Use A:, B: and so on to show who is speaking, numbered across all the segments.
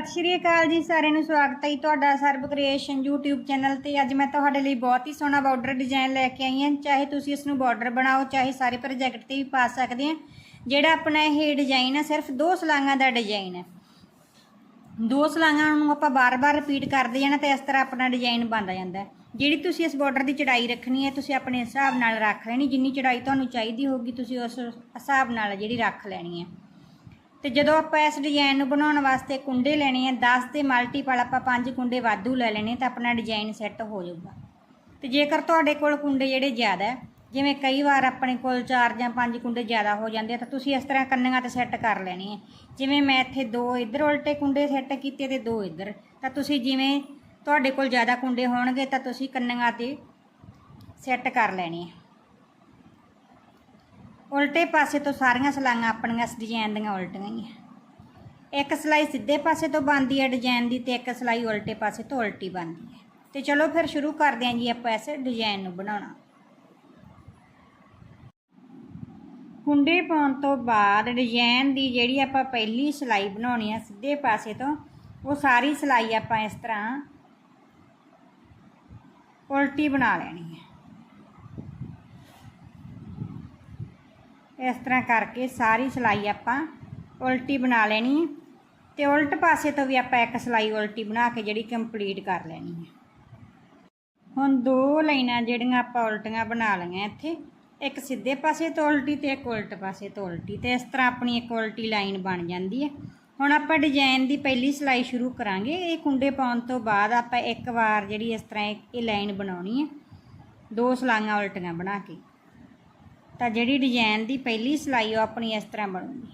A: ਸਤਿ ਸ਼੍ਰੀ ਅਕਾਲ ਜੀ, ਸਾਰਿਆਂ ਨੂੰ ਸਵਾਗਤ ਹੈ ਜੀ ਤੁਹਾਡਾ ਸਰਬ ਕ੍ਰੀਏਸ਼ਨ YouTube ਚੈਨਲ ਤੇ। ਅੱਜ ਮੈਂ ਤੁਹਾਡੇ ਲਈ ਬਹੁਤ ਹੀ ਸੋਹਣਾ ਬਾਰਡਰ ਡਿਜ਼ਾਈਨ ਲੈ ਕੇ ਆਈ ਹਾਂ। ਚਾਹੇ ਤੁਸੀਂ ਇਸ ਨੂੰ ਬਾਰਡਰ ਬਣਾਓ, ਚਾਹੇ ਸਾਰੇ ਪ੍ਰੋਜੈਕਟ ਤੇ ਵੀ ਪਾ ਸਕਦੇ ਆ ਜਿਹੜਾ ਆਪਣਾ ਇਹ ਡਿਜ਼ਾਈਨ ਹੈ ਸਿਰਫ ਦੋ ਸਲਾਂਗਾਂ ਦਾ ਡਿਜ਼ਾਈਨ ਹੈ ਦੋ ਸਲਾਂਗਾਂ ਨੂੰ ਆਪਾਂ ਬਾਰ-ਬਾਰ ਰਿਪੀਟ ਕਰਦੇ ਜਾਣਾ ਤੇ ਇਸ ਤਰ੍ਹਾਂ ਆਪਣਾ ਡਿਜ਼ਾਈਨ ਬਣਦਾ ਜਾਂਦਾ। ਜਿਹੜੀ ਤੁਸੀਂ ਇਸ ਬਾਰਡਰ ਦੀ ਚੜਾਈ ਰੱਖਣੀ ਹੈ, ਤੁਸੀਂ ਆਪਣੇ ਹਿਸਾਬ ਨਾਲ ਰੱਖ ਲੈਣੀ। ਜਿੰਨੀ ਚੜਾਈ ਤੁਹਾਨੂੰ ਚਾਹੀਦੀ ਹੋਗੀ ਤੁਸੀਂ ਉਸ ਹਿਸਾਬ ਨਾਲ ਜਿਹੜੀ ਰੱਖ ਲੈਣੀ ਹੈ। ਤੇ ਜਦੋਂ ਆਪਾਂ ਇਸ ਡਿਜ਼ਾਈਨ ਨੂੰ ਬਣਾਉਣ ਵਾਸਤੇ ਕੁੰਡੇ ਲੈਣੇ ਆ 10 ਤੇ ਮਲਟੀਪਲ ਆਪਾਂ 5 ਕੁੰਡੇ ਵਾਧੂ ਲੈ ਲੈਣੇ, ਤਾਂ ਆਪਣਾ ਡਿਜ਼ਾਈਨ ਸੈੱਟ ਹੋ ਜਾਊਗਾ। ਤੇ ਜੇਕਰ ਤੁਹਾਡੇ ਕੋਲ ਕੁੰਡੇ ਜਿਹੜੇ ਜ਼ਿਆਦਾ ਜਿਵੇਂ ਕਈ ਵਾਰ ਆਪਣੇ ਕੋਲ 4 ਜਾਂ 5 ਕੁੰਡੇ ਜ਼ਿਆਦਾ ਹੋ ਜਾਂਦੇ ਆ, ਤਾਂ ਤੁਸੀਂ ਇਸ ਤਰ੍ਹਾਂ ਕੰਨੀਆਂ ਤੇ ਸੈੱਟ ਕਰ ਲੈਣੇ ਆ। ਜਿਵੇਂ ਮੈਂ ਇੱਥੇ ਦੋ ਇੱਧਰ ਉਲਟੇ ਕੁੰਡੇ ਸੈੱਟ ਕੀਤੇ ਤੇ ਦੋ ਇੱਧਰ, ਤਾਂ ਤੁਸੀਂ ਜਿਵੇਂ ਤੁਹਾਡੇ ਕੋਲ ਜ਼ਿਆਦਾ ਕੁੰਡੇ ਹੋਣਗੇ, ਤਾਂ ਤੁਸੀਂ ਕੰਨੀਆਂ ਤੇ ਸੈੱਟ ਕਰ ਲੈਣੇ ਆ। ਉਲਟੇ ਪਾਸੇ ਤੋਂ ਸਾਰੀਆਂ ਸਲਾਈਆਂ ਆਪਣੀਆਂ ਇਸ ਡਿਜ਼ਾਈਨ ਦੀਆਂ ਉਲਟੀਆਂ ਹੀ ਆ। ਇੱਕ ਸਲਾਈ ਸਿੱਧੇ ਪਾਸੇ ਤੋਂ ਬਣਦੀ ਹੈ ਡਿਜ਼ਾਈਨ ਦੀ ਤੇ ਇੱਕ ਸਲਾਈ ਉਲਟੇ ਪਾਸੇ ਤੋਂ ਉਲਟੀ ਬਣਦੀ ਹੈ ਤੇ ਚਲੋ ਫਿਰ ਸ਼ੁਰੂ ਕਰਦੇ ਹਾਂ ਜੀ ਆਪਾਂ ਇਸ ਡਿਜ਼ਾਈਨ ਨੂੰ ਬਣਾਉਣਾ। ਕੁੰਡੇ ਪਾਉਣ ਤੋਂ ਬਾਅਦ ਡਿਜ਼ਾਈਨ ਦੀ ਜਿਹੜੀ ਆਪਾਂ ਪਹਿਲੀ ਸਲਾਈ ਬਣਾਉਣੀ ਆ ਸਿੱਧੇ ਪਾਸੇ ਤੋਂ, ਉਹ ਸਾਰੀ ਸਲਾਈ ਆਪਾਂ ਇਸ ਤਰ੍ਹਾਂ ਉਲਟੀ ਬਣਾ ਲੈਣੀ ਹੈ ਇਸ ਤਰ੍ਹਾਂ ਕਰਕੇ ਸਾਰੀ ਸਲਾਈ ਆਪਾਂ ਉਲਟੀ ਬਣਾ ਲੈਣੀ ਹੈ ਤੇ ਉਲਟ ਪਾਸੇ ਤੋਂ ਵੀ ਆਪਾਂ ਇੱਕ ਸਲਾਈ ਉਲਟੀ ਬਣਾ ਕੇ ਜਿਹੜੀ ਕੰਪਲੀਟ ਕਰ ਲੈਣੀ ਹੈ। ਹੁਣ ਦੋ ਲਾਈਨਾਂ ਜਿਹੜੀਆਂ ਆਪਾਂ ਉਲਟੀਆਂ ਬਣਾ ਲਈਆਂ ਇੱਥੇ, ਇੱਕ ਸਿੱਧੇ ਪਾਸੇ ਤੋਂ ਉਲਟੀ ਤੇ ਇੱਕ ਉਲਟ ਪਾਸੇ ਤੋਂ ਉਲਟੀ ਤੇ ਇਸ ਤਰ੍ਹਾਂ ਆਪਣੀ ਇੱਕ ਉਲਟੀ ਲਾਈਨ ਬਣ ਜਾਂਦੀ ਹੈ। ਹੁਣ ਆਪਾਂ ਡਿਜ਼ਾਈਨ ਦੀ ਪਹਿਲੀ ਸਲਾਈ ਸ਼ੁਰੂ ਕਰਾਂਗੇ, ਇਹ ਕੁੰਡੇ ਪਾਉਣ ਤੋਂ ਬਾਅਦ ਆਪਾਂ ਇੱਕ ਵਾਰ ਜਿਹੜੀ ਇਸ ਤਰ੍ਹਾਂ ਇਹ ਲਾਈਨ ਬਣਾਉਣੀ ਹੈ, ਦੋ ਸਲਾਈਆਂ ਉਲਟੀਆਂ ਬਣਾ ਕੇ। ਤਾਂ ਜਿਹੜੀ ਡਿਜ਼ਾਈਨ ਦੀ ਪਹਿਲੀ ਸਿਲਾਈ ਉਹ ਆਪਣੀ ਇਸ ਤਰ੍ਹਾਂ ਬਣੂਗੀ।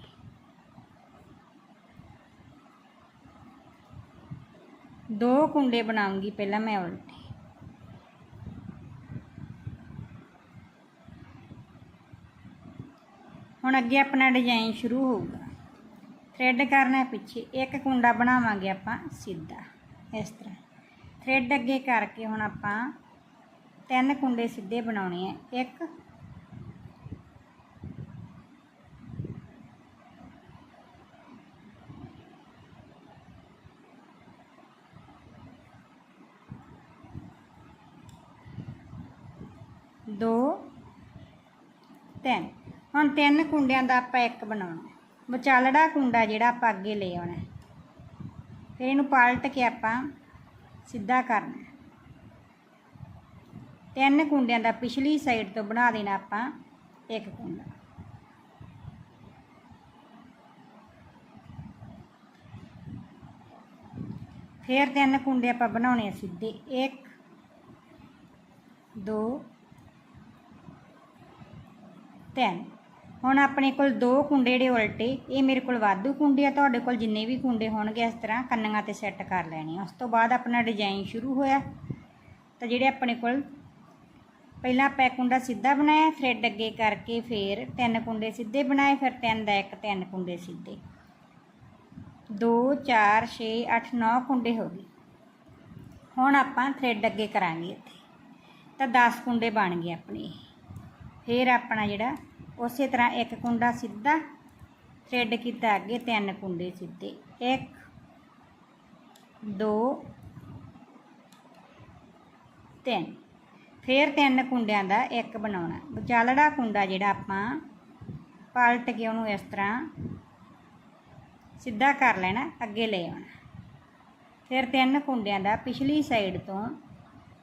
A: ਦੋ ਕੁੰਡੇ ਬਣਾਉਂਗੀ ਪਹਿਲਾਂ ਮੈਂ ਉਲਟੇ। ਹੁਣ ਅੱਗੇ ਆਪਣਾ ਡਿਜ਼ਾਈਨ ਸ਼ੁਰੂ ਹੋਊਗਾ। ਥ੍ਰੈਡ ਕਰਨਾ ਪਿੱਛੇ ਇੱਕ ਕੁੰਡਾ ਬਣਾਵਾਂਗੇ ਆਪਾਂ ਸਿੱਧਾ, ਇਸ ਤਰ੍ਹਾਂ। ਥ੍ਰੈਡ ਅੱਗੇ ਕਰਕੇ ਹੁਣ ਆਪਾਂ ਤਿੰਨ ਕੁੰਡੇ ਸਿੱਧੇ ਬਣਾਉਣੇ ਆ, ਇੱਕ ਦੋ, ਤਿੰਨ। ਹੁਣ ਤਿੰਨ ਕੁੰਡਿਆਂ ਦਾ ਆਪਾਂ ਇੱਕ ਬਣਾਉਣਾ। ਵਿਚਾਲੜਾ ਕੁੰਡਾ ਜਿਹੜਾ ਆਪਾਂ ਅੱਗੇ ਲੈ ਆਉਣਾ ਫਿਰ ਇਹਨੂੰ ਪਲਟ ਕੇ ਆਪਾਂ ਸਿੱਧਾ ਕਰਨਾ ਤਿੰਨ ਕੁੰਡਿਆਂ ਦਾ ਪਿਛਲੀ ਸਾਈਡ ਤੋਂ ਬਣਾ ਦੇਣਾ ਆਪਾਂ ਇੱਕ ਕੁੰਡਾ। ਫਿਰ ਤਿੰਨ ਕੁੰਡੇ ਆਪਾਂ ਬਣਾਉਣੇ ਸਿੱਧੇ। ਇੱਕ, ਦੋ ਤਿੰਨ ਹੁਣ ਆਪਣੇ ਕੋਲ ਦੋ ਕੁੰਡੇ ਜਿਹੜੇ ਉਲਟੇ, ਇਹ ਮੇਰੇ ਕੋਲ ਵਾਧੂ ਕੁੰਡੇ ਆ, ਤੁਹਾਡੇ ਕੋਲ ਜਿੰਨੇ ਵੀ ਕੁੰਡੇ ਹੋਣਗੇ ਇਸ ਤਰ੍ਹਾਂ ਕੰਨੀਆਂ ਤੇ ਸੈੱਟ ਕਰ ਲੈਣੇ ਆ। ਉਸ ਤੋਂ ਬਾਅਦ ਆਪਣਾ ਡਿਜ਼ਾਈਨ ਸ਼ੁਰੂ ਹੋਇਆ। ਤਾਂ ਜਿਹੜੇ ਆਪਣੇ ਕੋਲ ਪਹਿਲਾਂ ਆਪਾਂ ਇੱਕ ਕੁੰਡਾ ਸਿੱਧਾ ਬਣਾਇਆ ਥ੍ਰੈਡ ਅੱਗੇ ਕਰਕੇ ਫਿਰ ਤਿੰਨ ਕੁੰਡੇ ਸਿੱਧੇ ਬਣਾਏ, ਫਿਰ ਤਿੰਨ ਦਾ ਇੱਕ, ਤਿੰਨ ਕੁੰਡੇ ਸਿੱਧੇ। 2 4 6 8 9 ਕੁੰਡੇ ਹੋ ਗਏ। ਹੁਣ ਆਪਾਂ ਥ੍ਰੈਡ ਅੱਗੇ ਕਰਾਂਗੇ ਇੱਥੇ। ਤਾਂ 10 ਕੁੰਡੇ ਬਣ ਗਏ ਆਪਣੇ। ਫਿਰ ਆਪਣਾ ਜਿਹੜਾ ਉਸੇ ਤਰ੍ਹਾਂ ਇੱਕ ਕੁੰਡਾ ਸਿੱਧਾ ਥ੍ਰੈਡ ਕੀਤਾ ਅੱਗੇ ਤਿੰਨ ਕੁੰਡੇ ਸਿੱਧੇ। 1 2 3 ਫਿਰ ਤਿੰਨ ਕੁੰਡਿਆਂ ਦਾ ਇੱਕ ਬਣਾਉਣਾ। ਵਿਚਾਲੜਾ ਕੁੰਡਾ ਜਿਹੜਾ ਆਪਾਂ ਪਲਟ ਕੇ ਉਹਨੂੰ ਇਸ ਤਰ੍ਹਾਂ ਸਿੱਧਾ ਕਰ ਲੈਣਾ, ਅੱਗੇ ਲੈ ਆਉਣਾ। ਫਿਰ ਤਿੰਨ ਕੁੰਡਿਆਂ ਦਾ ਪਿਛਲੀ ਸਾਈਡ ਤੋਂ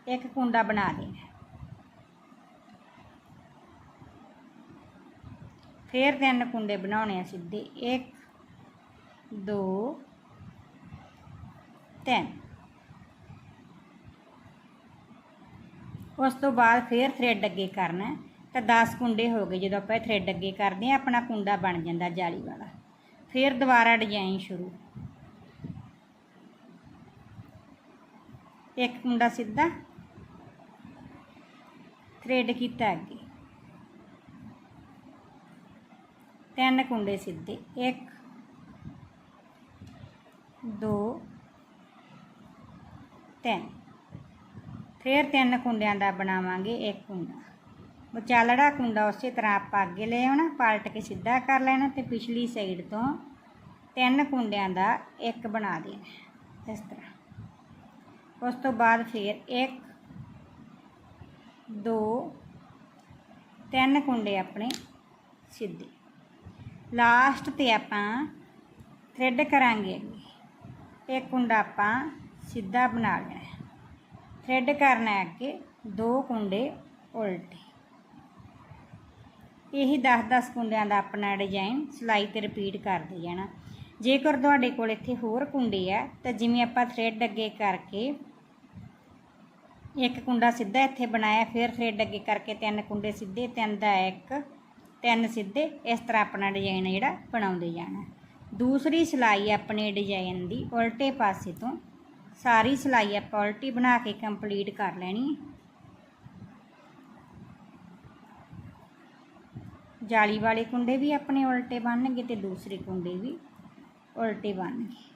A: ਇੱਕ ਕੁੰਡਾ ਬਣਾ ਦੇਣਾ। ਫਿਰ ਤਿੰਨ ਕੁੰਡੇ ਬਣਾਉਣੇ ਆ ਸਿੱਧੇ। 1 2 3 ਉਸ ਤੋਂ ਬਾਅਦ ਫਿਰ ਥ੍ਰੈਡ ਅੱਗੇ ਕਰਨਾ ਤਾਂ 10 ਕੁੰਡੇ ਹੋ ਗਏ, ਜਦੋਂ ਆਪਾਂ ਇਹ ਥ੍ਰੈਡ ਅੱਗੇ ਕਰਦੇ ਆ ਆਪਣਾ ਕੁੰਡਾ ਬਣ ਜਾਂਦਾ ਜਾਲੀ ਵਾਲਾ। ਫਿਰ ਦੁਬਾਰਾ ਡਿਜ਼ਾਈਨ ਸ਼ੁਰੂ। ਇੱਕ ਕੁੰਡਾ ਸਿੱਧਾ ਥ੍ਰੈਡ ਕੀਤਾ ਅੱਗੇ। ਤਿੰਨ ਕੁੰਡੇ ਸਿੱਧੇ 1 2 3 ਫਿਰ ਤਿੰਨ ਕੁੰਡਿਆਂ ਦਾ ਬਣਾਵਾਂਗੇ ਇੱਕ ਕੁੰਡਾ। ਵਿਚਾਲੜਾ ਕੁੰਡਾ ਉਸੇ ਤਰ੍ਹਾਂ ਆਪਾਂ ਅੱਗੇ ਲੈ ਆਉਣਾ, ਪਲਟ ਕੇ ਸਿੱਧਾ ਕਰ ਲੈਣਾ ਤੇ ਪਿਛਲੀ ਸਾਈਡ ਤੋਂ ਤਿੰਨ ਕੁੰਡਿਆਂ ਦਾ ਇੱਕ ਬਣਾ ਦੇਣਾ ਇਸ ਤਰ੍ਹਾਂ। ਉਸ ਤੋਂ ਬਾਅਦ ਫਿਰ 1 2 ਤਿੰਨ ਕੁੰਡੇ ਆਪਣੇ ਸਿੱਧੇ। ਲਾਸਟ ਤੇ ਆਪਾਂ ਥ੍ਰੈਡ ਕਰਾਂਗੇ। ਅੱਗੇ ਇੱਕ ਕੁੰਡਾ ਆਪਾਂ ਸਿੱਧਾ ਬਣਾ ਲੈਣਾ ਹੈ। ਥ੍ਰੈਡ ਕਰਨਾ ਹੈ ਅੱਗੇ ਦੋ ਕੁੰਡੇ ਉਲਟੇ। ਇਹੀ 10-10 ਕੁੰਡਿਆਂ ਦਾ ਆਪਣਾ ਡਿਜ਼ਾਈਨ ਸਿਲਾਈ ਤੇ ਰਿਪੀਟ ਕਰਦੇ ਜਾਣਾ। ਜੇਕਰ ਤੁਹਾਡੇ ਕੋਲ ਇੱਥੇ ਹੋਰ ਕੁੰਡੇ ਆ, ਤਾਂ ਜਿਵੇਂ ਆਪਾਂ ਥ੍ਰੈਡ ਅੱਗੇ ਕਰਕੇ ਇੱਕ ਕੁੰਡਾ ਸਿੱਧਾ ਇੱਥੇ ਬਣਾਇਆ, ਫਿਰ ਥ੍ਰੈਡ ਅੱਗੇ ਕਰਕੇ ਤਿੰਨ ਕੁੰਡੇ ਸਿੱਧੇ, ਤਿੰਨ ਦਾ ਇੱਕ ਤਿੰਨ ਸਿੱਧੇ, ਇਸ ਤਰ੍ਹਾਂ ਆਪਣਾ ਡਿਜ਼ਾਈਨ ਜਿਹੜਾ ਬਣਾਉਂਦੇ ਜਾਣਾ। ਦੂਸਰੀ ਸਿਲਾਈ ਆਪਣੇ ਡਿਜ਼ਾਈਨ ਦੀ, ਉਲਟੇ ਪਾਸੇ ਤੋਂ। ਸਾਰੀ ਸਿਲਾਈ ਆਪਾਂ ਉਲਟੀ ਬਣਾ ਕੇ ਕੰਪਲੀਟ ਕਰ ਲੈਣੀ ਹੈ ਜਾਲੀ ਵਾਲੇ ਕੁੰਡੇ ਵੀ ਆਪਣੇ ਉਲਟੇ ਬਣਨਗੇ ਤੇ ਦੂਸਰੇ ਕੁੰਡੇ ਵੀ ਉਲਟੇ ਬਣਨਗੇ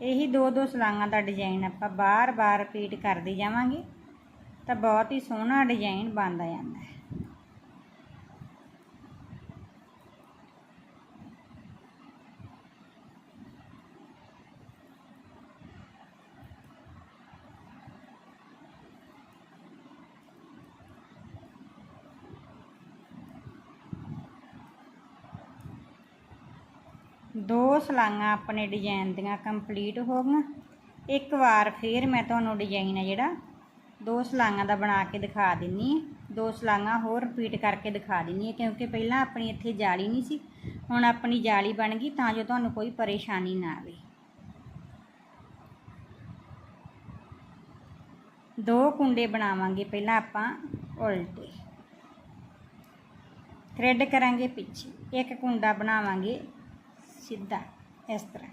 A: ਇਹੀ ਦੋ ਦੋ ਸਲਾਂਗਾਂ ਦਾ ਡਿਜ਼ਾਈਨ ਆਪਾਂ ਬਾਰ-ਬਾਰ ਰਿਪੀਟ ਕਰਦੇ ਜਾਵਾਂਗੇ, ਤਾਂ ਬਹੁਤ ਹੀ ਸੋਹਣਾ ਡਿਜ਼ਾਈਨ ਬਣਦਾ ਜਾਂਦਾ ਹੈ। ਦੋ ਸਲਾਂਗਾਂ ਆਪਣੇ ਡਿਜ਼ਾਈਨ ਦੀਆਂ ਕੰਪਲੀਟ ਹੋ ਗਈਆਂ। ਇੱਕ ਵਾਰ ਫੇਰ ਮੈਂ ਤੁਹਾਨੂੰ ਡਿਜ਼ਾਈਨ ਹੈ ਜਿਹੜਾ, ਦੋ ਸਲਾਂਗਾਂ ਦਾ ਬਣਾ ਕੇ ਦਿਖਾ ਦਿੰਨੀ ਹੈ। ਦੋ ਸਲਾਂਗਾਂ ਹੋਰ ਰਿਪੀਟ ਕਰਕੇ ਦਿਖਾ ਦਿੰਨੀ ਹੈ, ਕਿਉਂਕਿ ਪਹਿਲਾਂ ਆਪਣੀ ਇੱਥੇ ਜਾਲੀ ਨਹੀਂ ਸੀ, ਹੁਣ ਆਪਣੀ ਜਾਲੀ ਬਣ ਗਈ, ਤਾਂ ਜੋ ਤੁਹਾਨੂੰ ਕੋਈ ਪਰੇਸ਼ਾਨੀ ਨਾ ਆਵੇ। ਦੋ ਕੁੰਡੇ ਬਣਾਵਾਂਗੇ ਪਹਿਲਾਂ ਆਪਾਂ ਉਲਟੇ। ਥ੍ਰੈਡ ਕਰਾਂਗੇ ਪਿੱਛੇ। ਇੱਕ ਕੁੰਡਾ ਬਣਾਵਾਂਗੇ ਸਿੱਧਾ, ਇਸ ਤਰ੍ਹਾਂ।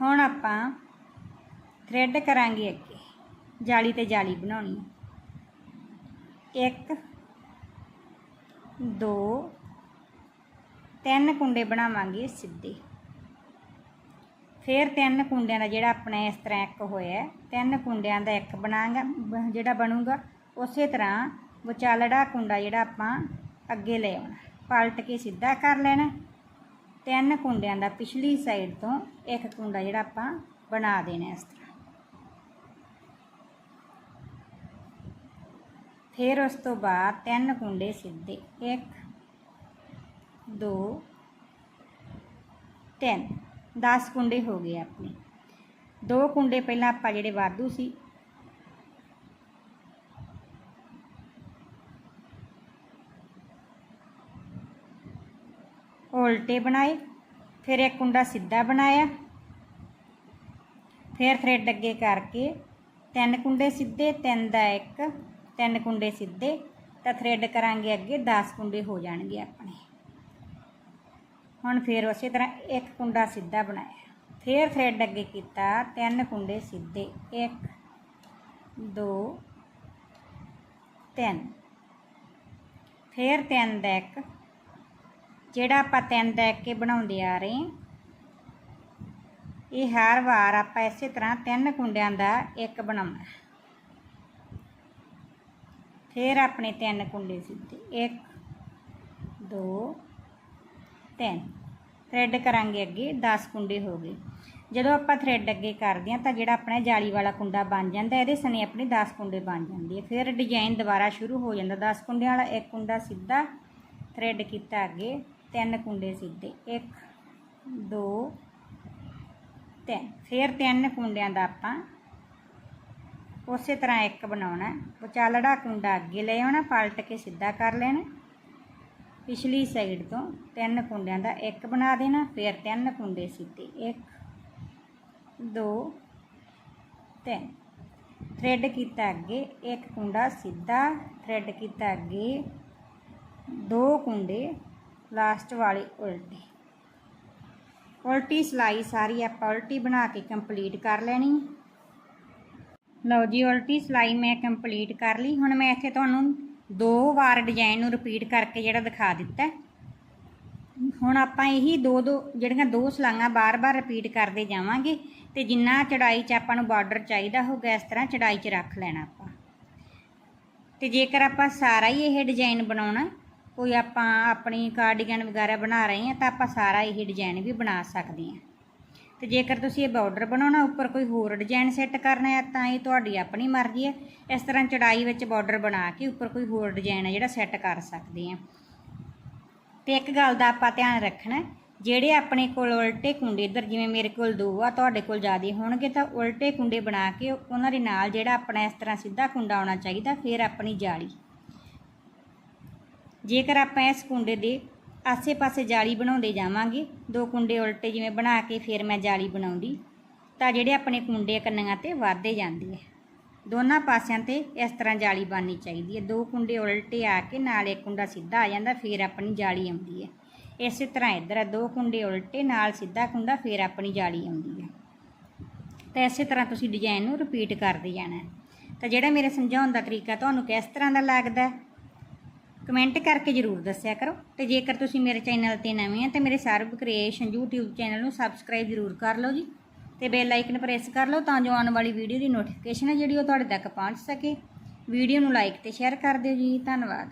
A: ਹੁਣ ਆਪਾਂ ਥ੍ਰੈਡ ਕਰਾਂਗੇ ਅੱਗੇ। ਜਾਲੀ ਤੇ ਜਾਲੀ ਬਣਾਉਣੀ ਇੱਕ, ਦੋ, ਤਿੰਨ ਕੁੰਡੇ ਬਣਾਵਾਂਗੇ ਸਿੱਧੇ। ਫਿਰ ਤਿੰਨ ਕੁੰਡਿਆਂ ਦਾ ਜਿਹੜਾ ਆਪਣਾ ਇਸ ਤਰ੍ਹਾਂ ਇੱਕ ਹੋਇਆ, ਤਿੰਨ ਕੁੰਡਿਆਂ ਦਾ ਇੱਕ ਬਣਾਗਾ ਜਿਹੜਾ ਬਣੂਗਾ, ਉਸੇ ਤਰ੍ਹਾਂ ਵਿਚਾਲੜਾ ਕੁੰਡਾ ਜਿਹੜਾ ਆਪਾਂ ਅੱਗੇ ਲੈ ਆਉਣਾ। ਪਲਟ ਕੇ ਸਿੱਧਾ ਕਰ ਲੈਣਾ। ਤਿੰਨ ਕੁੰਡਿਆਂ ਦਾ ਪਿਛਲੀ ਸਾਈਡ ਤੋਂ ਇੱਕ ਕੁੰਡਾ ਜਿਹੜਾ ਆਪਾਂ ਬਣਾ ਦੇਣਾ ਇਸ ਤਰ੍ਹਾਂ। ਫਿਰ ਉਸ ਤੋਂ ਬਾਅਦ ਤਿੰਨ ਕੁੰਡੇ ਸਿੱਧੇ 1 2 3 10 ਕੁੰਡੇ ਹੋ ਗਏ ਆਪਣੇ। ਦੋ ਕੁੰਡੇ ਪਹਿਲਾਂ ਆਪਾਂ ਜਿਹੜੇ ਵਾਧੂ ਸੀ ਉਲਟੇ ਬਣਾਏ ਫਿਰ ਇੱਕ ਕੁੰਡਾ ਸਿੱਧਾ ਬਣਾਇਆ, ਫਿਰ ਥਰੈਡ ਅੱਗੇ ਕਰਕੇ ਤਿੰਨ ਕੁੰਡੇ ਸਿੱਧੇ, ਤਿੰਨ ਦਾ ਇੱਕ, ਤਿੰਨ ਕੁੰਡੇ ਸਿੱਧੇ, ਤਾਂ ਥਰੈਡ ਕਰਾਂਗੇ ਅੱਗੇ 10 ਕੁੰਡੇ ਹੋ ਜਾਣਗੇ ਆਪਣੇ। ਹੁਣ ਫਿਰ ਉਸੇ ਤਰ੍ਹਾਂ ਇੱਕ ਕੁੰਡਾ ਸਿੱਧਾ ਬਣਾਇਆ, ਫਿਰ ਥਰੈਡ ਅੱਗੇ ਕੀਤਾ ਤਿੰਨ ਕੁੰਡੇ ਸਿੱਧੇ 1 2 3 ਫਿਰ ਤਿੰਨ ਦਾ ਇੱਕ ਜਿਹੜਾ ਆਪਾਂ ਤਿੰਨ ਦਾ ਕੇ ਬਣਾਉਂਦੇ ਆ ਰਹੇ ਇਹ ਹਰ ਵਾਰ ਆਪਾਂ ਇਸੇ ਤਰ੍ਹਾਂ ਤਿੰਨ ਕੁੰਡਿਆਂ ਦਾ ਇੱਕ ਬਣਾਉਣਾ ਫਿਰ ਆਪਣੇ ਤਿੰਨ ਕੁੰਡੇ ਸਿੱਧੇ 1 2 3 ਥਰੈਡ ਕਰਾਂਗੇ ਅੱਗੇ 10 ਕੁੰਡੇ ਹੋ ਗਏ। ਜਦੋਂ ਆਪਾਂ ਥਰੈਡ ਅੱਗੇ ਕਰਦੇ ਹਾਂ ਤਾਂ ਜਿਹੜਾ ਆਪਣਾ ਜਾਲੀ ਵਾਲਾ ਕੁੰਡਾ ਬਣ ਜਾਂਦਾ ਇਹਦੇ ਸਣੇ ਆਪਣੇ 10 ਕੁੰਡੇ ਬਣ ਜਾਂਦੇ ਆ ਫਿਰ ਡਿਜ਼ਾਈਨ ਦੁਬਾਰਾ ਸ਼ੁਰੂ ਹੋ ਜਾਂਦਾ। 10 ਕੁੰਡਿਆਂ ਵਾਲਾ ਇੱਕ ਕੁੰਡਾ ਸਿੱਧਾ ਥ੍ਰੈਡ ਕੀਤਾ ਅੱਗੇ। ਤਿੰਨ ਕੁੰਡੇ ਸਿੱਧੇ 1 2 3 ਫਿਰ ਤਿੰਨ ਕੁੰਡਿਆਂ ਦਾ ਆਪਾਂ ਉਸੇ ਤਰ੍ਹਾਂ ਇੱਕ ਬਣਾਉਣਾ। ਵਿਚਾਲੜਾ ਕੁੰਡਾ ਅੱਗੇ ਲੈ ਆਉਣਾ, ਪਲਟ ਕੇ ਸਿੱਧਾ ਕਰ ਲੈਣਾ। ਪਿਛਲੀ ਸਾਈਡ ਤੋਂ ਤਿੰਨ ਕੁੰਡਿਆਂ ਦਾ ਇੱਕ ਬਣਾ ਦੇਣਾ, ਫਿਰ ਤਿੰਨ ਕੁੰਡੇ ਸਿੱਧੇ। 1 2 3 ਥ੍ਰੈਡ ਕੀਤਾ ਅੱਗੇ, ਇੱਕ ਕੁੰਡਾ ਸਿੱਧਾ। ਥ੍ਰੈਡ ਕੀਤਾ ਅੱਗੇ, ਦੋ ਕੁੰਡੇ। ਲਾਸਟ ਵਾਲੀ ਉਲਟੀ। ਉਲਟੀ ਸਿਲਾਈ ਸਾਰੀ ਆਪਾਂ ਉਲਟੀ ਬਣਾ ਕੇ ਕੰਪਲੀਟ ਕਰ ਲੈਣੀ। ਲਓ ਜੀ, ਉਲਟੀ ਸਿਲਾਈ ਮੈਂ ਕੰਪਲੀਟ ਕਰ ਲਈ। ਹੁਣ ਮੈਂ ਇੱਥੇ ਤੁਹਾਨੂੰ ਦੋ ਵਾਰ ਡਿਜ਼ਾਈਨ ਨੂੰ ਰਿਪੀਟ ਕਰਕੇ ਜਿਹੜਾ ਦਿਖਾ ਦਿੱਤਾ ਹੁਣ ਆਪਾਂ ਇਹੀ ਦੋ ਦੋ, ਜਿਹੜੀਆਂ ਦੋ ਸਲਾਈਆਂ ਬਾਰ-ਬਾਰ ਰਿਪੀਟ ਕਰਦੇ ਜਾਵਾਂਗੇ ਤੇ ਜਿੰਨਾ ਚੜਾਈ 'ਚ ਆਪਾਂ ਨੂੰ ਬਾਰਡਰ ਚਾਹੀਦਾ ਹੋਊਗਾ, ਇਸ ਤਰ੍ਹਾਂ ਚੜਾਈ 'ਚ ਰੱਖ ਲੈਣਾ ਆਪਾਂ। ਤੇ ਜੇਕਰ ਆਪਾਂ ਸਾਰਾ ਹੀ ਇਹ ਡਿਜ਼ਾਈਨ ਬਣਾਉਣਾ ਕੋਈ ਆਪਾਂ ਆਪਣੀ ਕਾਰਡੀਗਨ ਵਗੈਰਾ ਬਣਾ ਰਹੇ ਹਾਂ ਤਾਂ ਆਪਾਂ ਸਾਰਾ ਇਹ ਡਿਜ਼ਾਈਨ ਵੀ ਬਣਾ ਸਕਦੇ ਹਾਂ। ਤੇ ਜੇਕਰ ਤੁਸੀਂ ਇਹ ਬਾਰਡਰ ਬਣਾਉਣਾ ਉੱਪਰ ਕੋਈ ਹੋਰ ਡਿਜ਼ਾਈਨ ਸੈੱਟ ਕਰਨਾ ਹੈ ਤਾਂ ਇਹ ਤੁਹਾਡੀ ਆਪਣੀ ਮਰਜ਼ੀ ਹੈ। ਇਸ ਤਰ੍ਹਾਂ ਚੜਾਈ ਵਿੱਚ ਬਾਰਡਰ ਬਣਾ ਕੇ ਉੱਪਰ ਕੋਈ ਹੋਰ ਡਿਜ਼ਾਈਨ ਹੈ ਜਿਹੜਾ ਸੈੱਟ ਕਰ ਸਕਦੇ ਹਾਂ। ਤੇ ਇੱਕ ਗੱਲ ਦਾ ਆਪਾਂ ਧਿਆਨ ਰੱਖਣਾ ਜਿਹੜੇ ਆਪਣੇ ਕੋਲ ਉਲਟੇ ਕੁੰਡੇ, ਇੱਧਰ ਜਿਵੇਂ ਮੇਰੇ ਕੋਲ ਦੋ ਆ, ਤੁਹਾਡੇ ਕੋਲ ਜ਼ਿਆਦਾ ਹੋਣਗੇ ਤਾਂ ਉਲਟੇ ਕੁੰਡੇ ਬਣਾ ਕੇ ਉਹਨਾਂ ਦੇ ਨਾਲ ਜਿਹੜਾ ਆਪਣਾ ਇਸ ਤਰ੍ਹਾਂ ਸਿੱਧਾ ਕੁੰਡਾ ਆਉਣਾ ਚਾਹੀਦਾ, ਫਿਰ ਆਪਣੀ ਜਾਲੀ। ਜੇਕਰ ਆਪਾਂ ਇਸ ਕੁੰਡੇ ਦੇ ਆਸੇ-ਪਾਸੇ ਜਾਲੀ ਬਣਾਉਂਦੇ ਜਾਵਾਂਗੇ, ਦੋ ਕੁੰਡੇ ਉਲਟੇ ਜਿਵੇਂ ਬਣਾ ਕੇ ਫਿਰ ਮੈਂ ਜਾਲੀ ਬਣਾਉਂਦੀ, ਤਾਂ ਜਿਹੜੇ ਆਪਣੇ ਕੁੰਡੇ ਕੰਨੀਆਂ ਤੇ ਵੱਧਦੇ ਜਾਂਦੇ ਹੈ ਦੋਨਾਂ ਪਾਸਿਆਂ ਤੇ ਇਸ ਤਰ੍ਹਾਂ ਜਾਲੀ ਬਣਨੀ ਚਾਹੀਦੀ ਹੈ ਦੋ ਕੁੰਡੇ ਉਲਟੇ ਆ ਕੇ ਨਾਲ ਇੱਕ ਕੁੰਡਾ ਸਿੱਧਾ ਆ ਜਾਂਦਾ, ਫਿਰ ਆਪਣੀ ਜਾਲੀ ਆਉਂਦੀ ਹੈ ਇਸੇ ਤਰ੍ਹਾਂ ਇੱਧਰ ਆ, ਦੋ ਕੁੰਡੇ ਉਲਟੇ, ਨਾਲ ਸਿੱਧਾ ਕੁੰਡਾ, ਫਿਰ ਆਪਣੀ ਜਾਲੀ ਆਉਂਦੀ ਹੈ ਤਾਂ ਇਸੇ ਤਰ੍ਹਾਂ ਤੁਸੀਂ ਡਿਜ਼ਾਈਨ ਨੂੰ ਰਿਪੀਟ ਕਰਦੇ ਜਾਣਾ। ਤਾਂ ਜਿਹੜਾ ਮੇਰੇ ਸਮਝਾਉਣ ਦਾ ਤਰੀਕਾ ਤੁਹਾਨੂੰ ਕਿਸ ਤਰ੍ਹਾਂ ਦਾ ਲੱਗਦਾ? ਕਮੈਂਟ ਕਰਕੇ ਜਰੂਰ ਦੱਸਿਆ ਕਰੋ। ਤੇ ਜੇਕਰ ਤੁਸੀਂ ਮੇਰੇ ਚੈਨਲ ਤੇ ਨਵੇਂ ਆ, ਤੇ ਮੇਰੇ ਸਰਬ ਕ੍ਰੀਏਸ਼ਨ YouTube ਚੈਨਲ ਨੂੰ ਸਬਸਕ੍ਰਾਈਬ ਜਰੂਰ ਕਰ ਲਓ ਜੀ। ਤੇ ਬੈਲ ਆਈਕਨ ਪ੍ਰੈਸ ਕਰ ਲਓ ਤਾਂ ਜੋ ਆਉਣ ਵਾਲੀ ਵੀਡੀਓ ਦੀ ਨੋਟੀਫਿਕੇਸ਼ਨ ਹੈ ਜਿਹੜੀ ਉਹ ਤੁਹਾਡੇ ਤੱਕ ਪਹੁੰਚ ਸਕੇ। ਵੀਡੀਓ ਨੂੰ ਲਾਈਕ ਤੇ ਸ਼ੇਅਰ ਕਰ ਦਿਓ ਜੀ। ਧੰਨਵਾਦ।